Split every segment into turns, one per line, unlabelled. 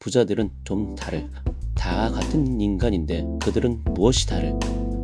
부자들은 좀 다를. 다 같은 인간인데 그들은 무엇이 다를?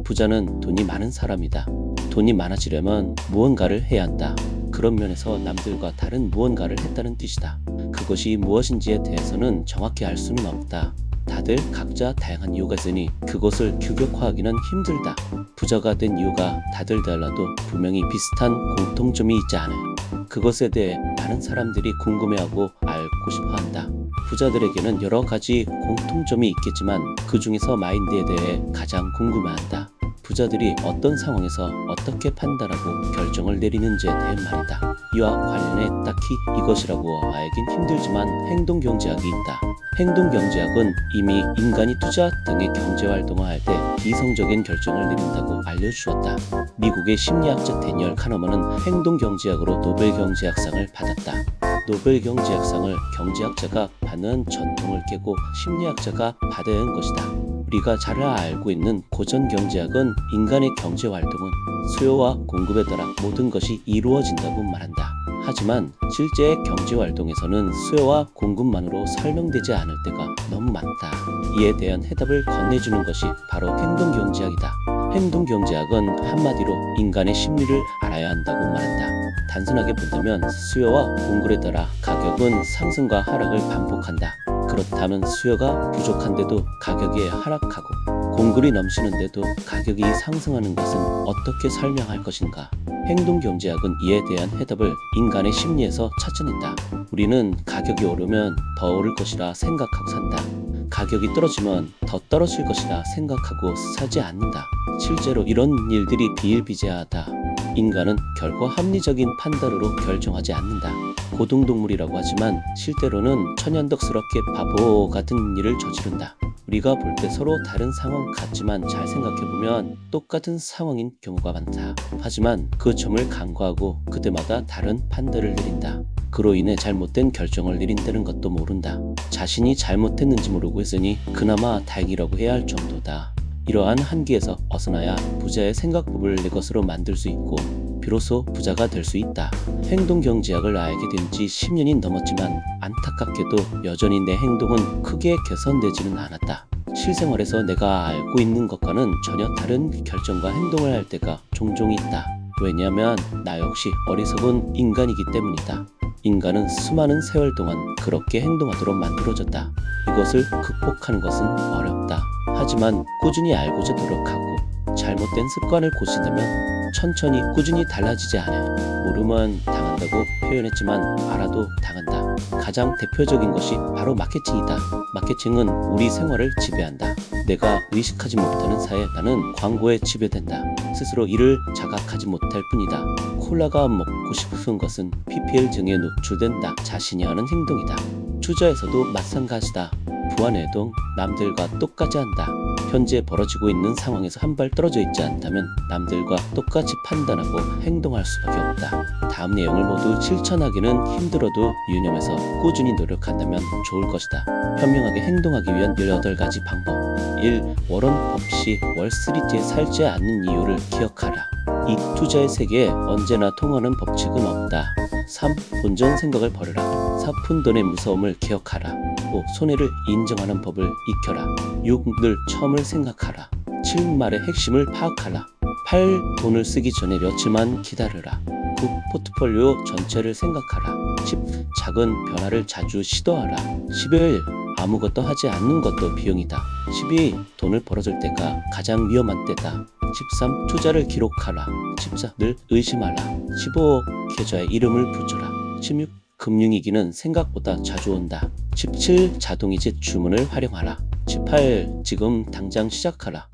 부자는 돈이 많은 사람이다. 돈이 많아지려면 무언가를 해야 한다. 그런 면에서 남들과 다른 무언가를 했다는 뜻이다. 그것이 무엇인지에 대해서는 정확히 알 수는 없다. 다들 각자 다양한 이유가 있으니 그것을 규격화하기는 힘들다. 부자가 된 이유가 다들 달라도 분명히 비슷한 공통점이 있지 않아요. 그것에 대해 많은 사람들이 궁금해하고 알고 싶어 한다. 부자들에게는 여러 가지 공통점이 있겠지만 그 중에서 마인드에 대해 가장 궁금해한다. 부자들이 어떤 상황에서 어떻게 판단하고 결정을 내리는지에 대해 말이다. 이와 관련해 딱히 이것이라고 알긴 힘들지만 행동 경제학이 있다. 행동 경제학은 이미 인간이 투자 등의 경제 활동을 할때 이성적인 결정을 내린다고 알려주었다. 미국의 심리학자 데니얼 카너먼은 행동 경제학으로 노벨 경제학상을 받았다. 노벨 경제학상을 경제학자가 받는 전통을 깨고 심리학자가 받은 것이다. 우리가 잘 알고 있는 고전 경제학은 인간의 경제 활동은 수요와 공급에 따라 모든 것이 이루어진다고 말한다. 하지만 실제 경제 활동에서는 수요와 공급만으로 설명되지 않을 때가 너무 많다. 이에 대한 해답을 건네주는 것이 바로 행동 경제학이다. 행동 경제학은 한마디로 인간의 심리를 알아야 한다고 말한다. 단순하게 본다면 수요와 공급에 따라 가격은 상승과 하락을 반복한다. 그렇다면 수요가 부족한데도 가격이 하락하고 공급이 넘치는데도 가격이 상승하는 것은 어떻게 설명할 것인가? 행동 경제학은 이에 대한 해답을 인간의 심리에서 찾아낸다. 우리는 가격이 오르면 더 오를 것이라 생각하고 산다. 가격이 떨어지면 더 떨어질 것이라 생각하고 사지 않는다. 실제로 이런 일들이 비일비재하다. 인간은 결코 합리적인 판단으로 결정하지 않는다. 고등동물이라고 하지만 실제로는 천연덕스럽게 바보 같은 일을 저지른다. 우리가 볼 때 서로 다른 상황 같지만 잘 생각해보면 똑같은 상황인 경우가 많다. 하지만 그 점을 간과하고 그때마다 다른 판단을 내린다. 그로 인해 잘못된 결정을 내린다는 것도 모른다. 자신이 잘못했는지 모르고 있으니 그나마 다행이라고 해야 할 정도다. 이러한 한계에서 벗어나야 부자의 생각법을 내 것으로 만들 수 있고 비로소 부자가 될 수 있다. 행동 경제학을 알게 된 지 10년이 넘었지만 안타깝게도 여전히 내 행동은 크게 개선되지는 않았다. 실생활에서 내가 알고 있는 것과는 전혀 다른 결정과 행동을 할 때가 종종 있다. 왜냐하면 나 역시 어리석은 인간이기 때문이다. 인간은 수많은 세월 동안 그렇게 행동하도록 만들어졌다. 이것을 극복하는 것은 어렵다. 하지만 꾸준히 알고자 노력하고 잘못된 습관을 고친다면 천천히 꾸준히 달라지지 않아요. 모르면 당한다고 표현했지만 알아도 당한다. 가장 대표적인 것이 바로 마케팅이다. 마케팅은 우리 생활을 지배한다. 내가 의식하지 못하는 사이에 나는 광고에 지배된다. 스스로 이를 자각하지 못할 뿐이다. 콜라가 먹고 싶은 것은 PPL 증에 노출된다. 자신이 하는 행동이다. 투자에서도 마찬가지다. 부안해동 남들과 똑같이 한다. 현재 벌어지고 있는 상황에서 한 발 떨어져 있지 않다면 남들과 똑같이 판단하고 행동할 수밖에 없다. 다음 내용을 모두 실천하기는 힘들어도 유념해서 꾸준히 노력한다면 좋을 것이다. 현명하게 행동하기 위한 18가지 방법. 1. 워런 법시 월스트리트에 살지 않는 이유를 기억하라. 2. 투자의 세계에 언제나 통하는 법칙은 없다. 3. 본전 생각을 버려라. 4. 푼돈의 무서움을 기억하라. 5. 손해를 인정하는 법을 익혀라. 6. 늘 처음을 생각하라. 7. 말의 핵심을 파악하라. 8. 돈을 쓰기 전에 며칠만 기다려라. 9. 포트폴리오 전체를 생각하라. 10. 작은 변화를 자주 시도하라. 11. 아무것도 하지 않는 것도 비용이다. 12. 돈을 벌어줄 때가 가장 위험한 때다. 13. 투자를 기록하라. 14. 늘 의심하라. 15. 계좌에 이름을 붙여라. 16. 금융위기는 생각보다 자주 온다. 17. 자동이체 주문을 활용하라. 18. 지금 당장 시작하라.